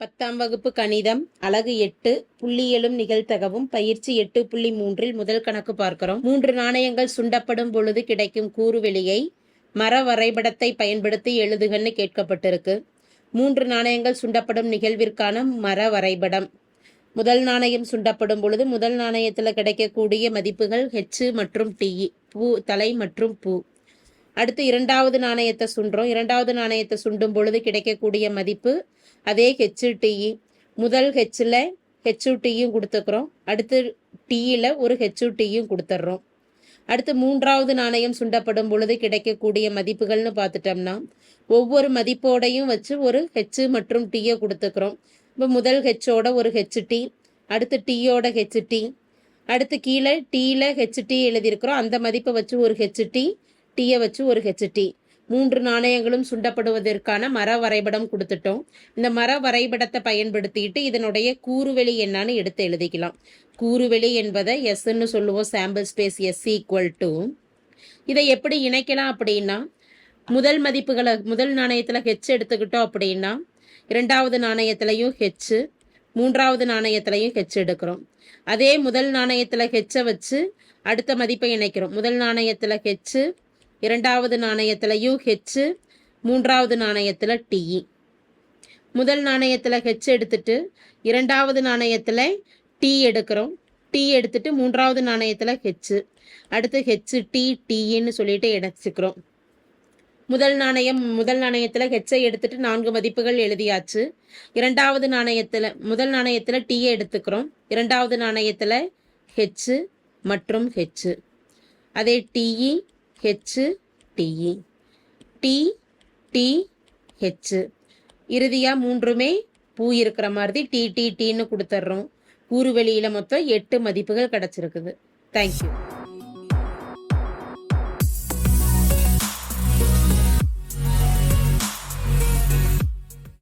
பத்தாம் வகுப்பு கணிதம் அலகு எட்டு புள்ளியலும் நிகழ்த்தகவும் பயிற்சி எட்டு புள்ளி மூன்றில் முதல் கணக்கு பார்க்கிறோம். மூன்று நாணயங்கள் சுண்டப்படும் பொழுது கிடைக்கும் கூறுவெளியை மர வரைபடத்தை பயன்படுத்தி எழுதுகன்னு கேட்கப்பட்டிருக்கு. மூன்று நாணயங்கள் சுண்டப்படும் நிகழ்விற்கான மர வரைபடம். முதல் நாணயம் சுண்டப்படும் பொழுது முதல் நாணயத்தில் கிடைக்கக்கூடிய மதிப்புகள் ஹெச் மற்றும் டி பூ தலை மற்றும் பூ. அடுத்து இரண்டாவது நாணயத்தை சுண்டுறோம் இரண்டாவது நாணயத்தை சுண்டும் பொழுது கிடைக்கக்கூடிய மதிப்பு அதே ஹெச்டிஇ முதல் ஹெச்சில் ஹெச்யூடியும் கொடுத்துக்கிறோம். அடுத்து டீயில் ஒரு ஹெச்யூடியும் கொடுத்துட்றோம் அடுத்து மூன்றாவது நாணயம் சுண்டப்படும் பொழுது கிடைக்கக்கூடிய மதிப்புகள்னு பார்த்துட்டோம்னா ஒவ்வொரு மதிப்போடையும் வச்சு ஒரு ஹெச் மற்றும் டீயை கொடுத்துக்கிறோம். இப்போ முதல் ஹெச்சோட ஒரு ஹெச்டி அடுத்து டீயோட ஹெச்டி அடுத்து கீழே டீயில் ஹெச்டி எழுதியிருக்கிறோம். அந்த மதிப்பை வச்சு ஒரு ஹெச்டி டீயை வச்சு ஒரு ஹெச்டி மூன்று நாணயங்களும் சுண்டப்படுவதற்கான மர வரைபடம் கொடுத்துட்டோம். இந்த மர வரைபடத்தை பயன்படுத்திட்டு இதனுடைய கூறுவெளி என்னன்னு எடுத்து எழுதிக்கலாம். கூறுவெளி என்பதை எஸ்ன்னு சொல்லுவோம். Sample space S equal to இதை எப்படி இணைக்கலாம் அப்படின்னா முதல் மதிப்புகளை முதல் நாணயத்தில் ஹெச் எடுத்துக்கிட்டோம் அப்படின்னா இரண்டாவது நாணயத்திலையும் ஹெச்சு மூன்றாவது நாணயத்திலையும் ஹெச் எடுக்கிறோம். அதே முதல் நாணயத்தில் ஹெச்சை வச்சு அடுத்த மதிப்பை இணைக்கிறோம். முதல் நாணயத்தில் ஹெச்சு இரண்டாவது நாணயத்திலையும் ஹெச் மூன்றாவது நாணயத்தில் டிஇ முதல் நாணயத்தில் ஹெச் எடுத்துட்டு இரண்டாவது நாணயத்தில் டி எடுக்கிறோம். டி எடுத்துட்டு மூன்றாவது நாணயத்தில் ஹெச் அடுத்து ஹெச் டி டின்னு சொல்லிட்டு இணைச்சிக்கிறோம் முதல் நாணயம் முதல் நாணயத்தில் ஹெச்சை எடுத்துட்டு நான்கு மதிப்புகள் எழுதியாச்சு. இரண்டாவது நாணயத்தில் முதல் நாணயத்தில் டீயை எடுத்துக்கிறோம். இரண்டாவது நாணயத்தில் ஹெச் மற்றும் ஹெச் அதே D E H D E D D H இறுதியாக மூன்றுமே பூ இருக்கிற மாதிரி டி டி டின்னு கொடுத்துட்றோம் கூறுவெளியில் மொத்தம் எட்டு மதிப்புகள் கிடச்சிருக்குது. தேங்க்யூ